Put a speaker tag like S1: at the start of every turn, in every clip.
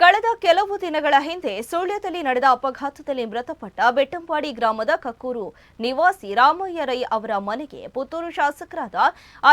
S1: ಕಳೆದ ಕೆಲವು ದಿನಗಳ ಹಿಂದೆ ಸುಳ್ಯದಲ್ಲಿ ನಡೆದ ಅಪಘಾತದಲ್ಲಿ ಮೃತಪಟ್ಟ ಬೆಟ್ಟಂಪಾಡಿ ಗ್ರಾಮದ ಕಕ್ಕೂರು ನಿವಾಸಿ ರಾಮಯ್ಯ ರೈ ಅವರ ಮನೆಗೆ ಪುತ್ತೂರು ಶಾಸಕರಾದ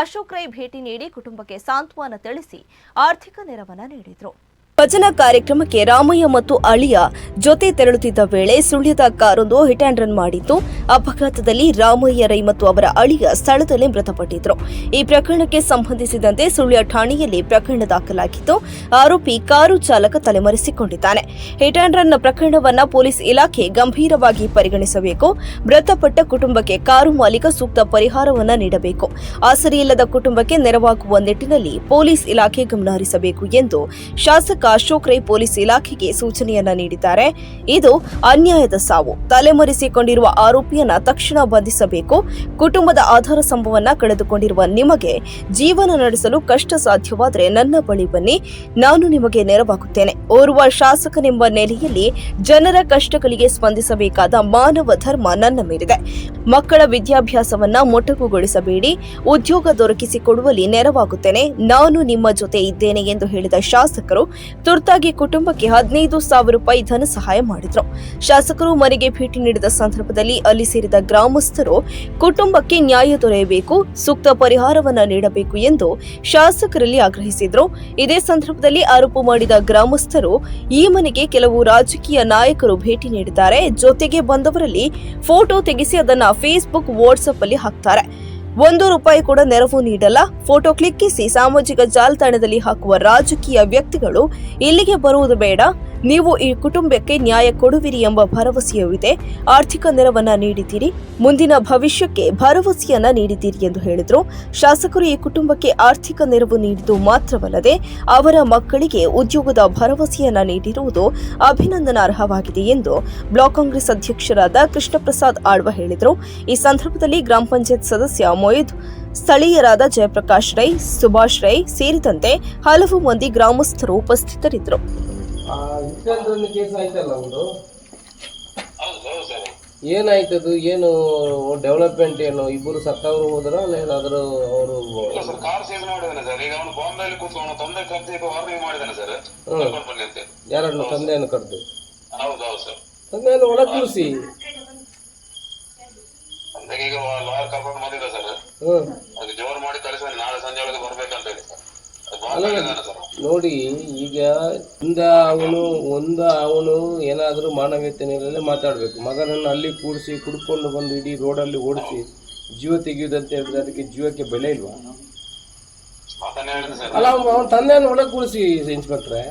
S1: ಅಶೋಕ್ ರೈ ಭೇಟಿ ನೀಡಿ ಕುಟುಂಬಕ್ಕೆ ಸಾಂತ್ವನ ತಿಳಿಸಿ ಆರ್ಥಿಕ ನೆರವನ್ನು ನೀಡಿದರು. ಭಜನಾ ಕಾರ್ಯಕ್ರಮಕ್ಕೆ ರಾಮಯ್ಯ ಮತ್ತು ಅಳಿಯ ಜೊತೆ ತೆರಳುತ್ತಿದ್ದ ವೇಳೆ ಸುಳ್ಯದ ಕಾರೊಂದು ಹಿಟ್ ಆಂಡ್ ರನ್ ಮಾಡಿತ್ತು. ಅಪಘಾತದಲ್ಲಿ ರಾಮಯ್ಯ ರೈ ಮತ್ತು ಅವರ ಅಳಿಯ ಸ್ಥಳದಲ್ಲೇ ಮೃತಪಟ್ಟಿದ್ರು. ಈ ಪ್ರಕರಣಕ್ಕೆ ಸಂಬಂಧಿಸಿದಂತೆ ಸುಳ್ಯ ಠಾಣೆಯಲ್ಲಿ ಪ್ರಕರಣ ದಾಖಲಾಗಿದ್ದು ಆರೋಪಿ ಕಾರು ಚಾಲಕ ತಲೆಮರೆಸಿಕೊಂಡಿದ್ದಾನೆ. ಹಿಟ್ ಆಂಡ್ ರನ್ ಪ್ರಕರಣವನ್ನು ಪೊಲೀಸ್ ಇಲಾಖೆ ಗಂಭೀರವಾಗಿ ಪರಿಗಣಿಸಬೇಕು. ಮೃತಪಟ್ಟ ಕುಟುಂಬಕ್ಕೆ ಕಾರು ಮಾಲೀಕ ಸೂಕ್ತ ಪರಿಹಾರವನ್ನು ನೀಡಬೇಕು. ಆಸರಿಯಿಲ್ಲದ ಕುಟುಂಬಕ್ಕೆ ನೆರವಾಗುವ ನಿಟ್ಟಿನಲ್ಲಿ ಪೊಲೀಸ್ ಇಲಾಖೆ ಗಮನಹರಿಸಬೇಕು ಎಂದು ಶಾಸಕ ಅಶೋಕ್ ರೈ ಪೊಲೀಸ್ ಇಲಾಖೆಗೆ ಸೂಚನೆಯನ್ನ ನೀಡಿದ್ದಾರೆ. ಇದು ಅನ್ಯಾಯದ ಸಾವು. ತಲೆಮರೆಸಿಕೊಂಡಿರುವ ಆರೋಪಿಯನ್ನ ತಕ್ಷಣ ಬಂಧಿಸಬೇಕು. ಕುಟುಂಬದ ಆಧಾರ ಸಂಭವನ್ನ ಕಳೆದುಕೊಂಡಿರುವ ನಿಮಗೆ ಜೀವನ ನಡೆಸಲು ಕಷ್ಟ ಸಾಧ್ಯವಾದರೆ ನನ್ನ ಬಳಿ ಬನ್ನಿ. ನಾನು ನಿಮಗೆ ನೆರವಾಗುತ್ತೇನೆ. ಓರ್ವ ಶಾಸಕನೆಂಬ ನೆಲೆಯಲ್ಲಿ ಜನರ ಕಷ್ಟಗಳಿಗೆ ಸ್ಪಂದಿಸಬೇಕಾದ ಮಾನವ ಧರ್ಮ ನನ್ನ ಮೇಲಿದೆ. ಮಕ್ಕಳ ವಿದ್ಯಾಭ್ಯಾಸವನ್ನ ಮೊಟಕುಗೊಳಿಸಬೇಡಿ. ಉದ್ಯೋಗ ದೊರಕಿಸಿಕೊಡುವಲ್ಲಿ ನೆರವಾಗುತ್ತೇನೆ. ನಾನು ನಿಮ್ಮ ಜೊತೆ ಇದ್ದೇನೆ ಎಂದು ಹೇಳಿದ ಶಾಸಕರು ತುರ್ತಾಗಿ ಕುಟುಂಬಕ್ಕೆ ಹದಿನೈದು ಸಾವಿರ ರೂಪಾಯಿ ಧನ ಸಹಾಯ ಮಾಡಿದ್ರು. ಶಾಸಕರು ಮನೆಗೆ ಭೇಟಿ ನೀಡಿದ ಸಂದರ್ಭದಲ್ಲಿ ಅಲ್ಲಿ ಸೇರಿದ ಗ್ರಾಮಸ್ಥರು, ಕುಟುಂಬಕ್ಕೆ ನ್ಯಾಯ ದೊರೆಯಬೇಕು, ಸೂಕ್ತ ಪರಿಹಾರವನ್ನ ನೀಡಬೇಕು ಎಂದು ಶಾಸಕರಲ್ಲಿ ಆಗ್ರಹಿಸಿದ್ರು. ಇದೇ ಸಂದರ್ಭದಲ್ಲಿ ಆರೋಪ ಮಾಡಿದ ಗ್ರಾಮಸ್ಥರು, ಈ ಮನೆಗೆ ಕೆಲವು ರಾಜಕೀಯ ನಾಯಕರು ಭೇಟಿ ನೀಡಿದ್ದಾರೆ. ಜೊತೆಗೆ ಬಂದವರಲ್ಲಿ ಫೋಟೋ ತೆಗೆಸಿ ಅದನ್ನ ಫೇಸ್ಬುಕ್ ವಾಟ್ಸ್ಆಪ್ ಅಲ್ಲಿ ಹಾಕ್ತಾರೆ. ಒಂದು ರೂಪಾಯಿ ಕೂಡ ನೆರವು ನೀಡಲ್ಲ. ಫೋಟೋ ಕ್ಲಿಕ್ಕಿಸಿ ಸಾಮಾಜಿಕ ಜಾಲತಾಣದಲ್ಲಿ ಹಾಕುವ ರಾಜಕೀಯ ವ್ಯಕ್ತಿಗಳು ಇಲ್ಲಿಗೆ ಬರುವುದು ಬೇಡ. ನೀವು ಈ ಕುಟುಂಬಕ್ಕೆ ನ್ಯಾಯ ಕೊಡುವಿರಿ ಎಂಬ ಭರವಸೆಯೂ ಇದೆ. ಆರ್ಥಿಕ ನೆರವನ್ನ ನೀಡಿದ್ದೀರಿ. ಮುಂದಿನ ಭವಿಷ್ಯಕ್ಕೆ ಭರವಸೆಯನ್ನ ನೀಡಿದ್ದೀರಿ ಎಂದು ಹೇಳಿದರು. ಶಾಸಕರು ಈ ಕುಟುಂಬಕ್ಕೆ ಆರ್ಥಿಕ ನೆರವು ನೀಡಿದ್ದು ಮಾತ್ರವಲ್ಲದೆ ಅವರ ಮಕ್ಕಳಿಗೆ ಉದ್ಯೋಗದ ಭರವಸೆಯನ್ನ ನೀಡಿರುವುದು ಅಭಿನಂದನಾರ್ಹವಾಗಿದೆ ಎಂದು ಬ್ಲಾಕ್ ಕಾಂಗ್ರೆಸ್ ಅಧ್ಯಕ್ಷರಾದ ಕೃಷ್ಣಪ್ರಸಾದ್ ಆಳ್ವ ಹೇಳಿದರು. ಈ ಸಂದರ್ಭದಲ್ಲಿ ಗ್ರಾಮ ಪಂಚಾಯತ್ ಸದಸ್ಯ ಮೊಯಿದ್ ಸ್ಥಳೀಯರಾದ ಜಯಪ್ರಕಾಶ್ ರೈ ಸುಭಾಷ್ ರೈ ಸೇರಿದಂತೆ ಹಲವು ಮಂದಿ ಗ್ರಾಮಸ್ಥರು ಉಪಸ್ಥಿತರಿದ್ದರು.
S2: ಏನಾಯ್ತದು? ಏನು ಡೆವಲಪ್ಮೆಂಟ್ ಏನು? ಇಬ್ಬರು ಸತ್ತವರು ಹೋದ್ರ ಅಲ್ಲ ಏನಾದ್ರು ಅವರು
S3: ಕಾರ್ ಸೇವ್ ಮಾಡಿದಾನೆ ಸರ್. ಈಗ ಅವನು ಬಾಂಬೆಯಲ್ಲಿ ಕೂತ್ಕೊಂಡು ತಂದೆ ಕರ್ತಿ ವಾರ್ನಿಂಗ್ ಮಾಡಿದಾನೆ ಸರ್. ಕರ್ಕೊಂಡು ಬನ್ನಿ ಅಂತ
S2: ಯಾರನ್ನು ತಂದೆಯನ್ನು ಕರೆದು?
S3: ಹೌದು ಹೌದು ಸರ್.
S2: ತಂದೆಯನ್ನು ಒಳ ಕೂರಿಸಿ.
S3: ತಂದೆಗೆ ಈಗ ಲಾಯರ್ ಕರ್ಕೊಂಡು ಬಂದಿದ್ದ ಅದು ಜೋರು ಮಾಡಿ ಕಳಿಸ್ತಾನೆ ನಾಳೆ ಸಂಜೆ ಒಳಗೆ ಬರ್ಬೇಕಂತ ಹೇಳಿ ಸರ್ ಅದು ಬಾಂಬೆಯಲ್ಲಿ ಇದ್ದಾನೆ ಸರ್.
S2: ನೋಡಿ ಈಗ ಇಂದ ಅವನು ಒಂದ ಅವನು ಏನಾದರೂ ಮಾನವೀಯತೆ ನೆಲೆಯಲ್ಲಿ ಮಾತಾಡಬೇಕು. ಮಗನನ್ನು ಅಲ್ಲಿ ಕೂಡಿಸಿ ಕುಡ್ಕೊಂಡು ಬಂದು ಇಡೀ ರೋಡಲ್ಲಿ ಓಡಿಸಿ ಜೀವ ತೆಗೆಯುವುದಂತ ಹೇಳಿದ್ರೆ ಅದಕ್ಕೆ ಜೀವಕ್ಕೆ ಬೆಲೆ ಇಲ್ವಾ?
S3: ಮಾತನ್ನೇ ಹೇಳಿದೆ ಸರ್.
S2: ಅಲ್ಲ ಅವನ ತಂದೆಯನ್ನು ಒಳಗೆ ಕೂಡಿಸಿ ಇನ್ಸ್ಪೆಕ್ಟ್ರೆ